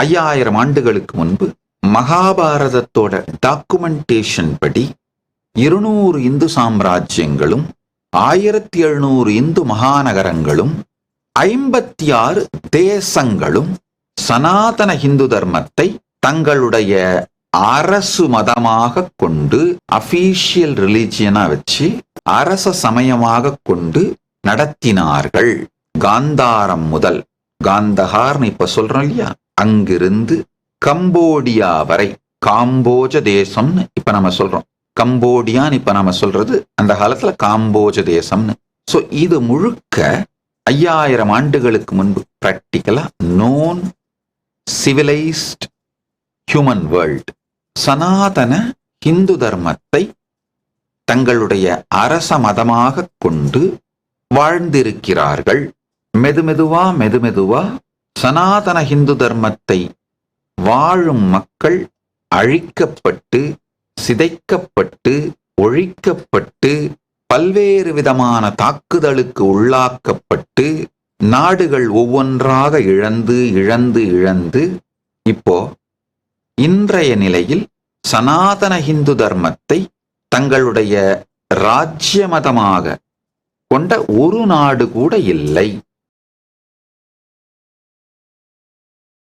ஐயாயிரம் ஆண்டுகளுக்கு முன்பு மகாபாரதத்தோட டாக்குமெண்டேஷன் படி இருநூறு இந்து சாம்ராஜ்யங்களும் ஆயிரத்தி எழுநூறு இந்து மகாநகரங்களும் ஐம்பத்தி ஆறு தேசங்களும் சனாதன இந்து தர்மத்தை தங்களுடைய அரசு மதமாக கொண்டு அபீஷியல் ரிலீஜியனா வச்சு அரச சமயமாக கொண்டு நடத்தினார்கள். காந்தாரம் முதல். காந்தஹார்னு இப்ப சொல்றோம் இல்லையா? அங்கிருந்து கம்போடியா வரை காம்போஜ தேசம்னு இப்ப நம்ம சொல்றோம். கம்போடியான்னு இப்ப நம்ம சொல்றது அந்த காலத்துல காம்போஜ தேசம்னு. ஸோ இது முழுக்க ஐயாயிரம் ஆண்டுகளுக்கு முன்பு பிராக்டிக்கலா known civilised human world Sanatana Hindu தர்மத்தை தங்களுடைய அரச மதமாக கொண்டு வாழ்ந்திருக்கிறார்கள். மெதுமெதுவா மெதுமெதுவா சனாதன ஹிந்து தர்மத்தை வாழும் மக்கள் அழிக்கப்பட்டு சிதைக்கப்பட்டு ஒழிக்கப்பட்டு பல்வேறு விதமான தாக்குதலுக்கு உள்ளாக்கப்பட்டு நாடுகள் ஒவ்வொன்றாக இழந்து இழந்து இழந்து இப்போ இன்றைய நிலையில் சனாதன ஹிந்து தர்மத்தை தங்களுடைய ராஜ்ய மதமாக கொண்ட ஒரு நாடு கூட இல்லை.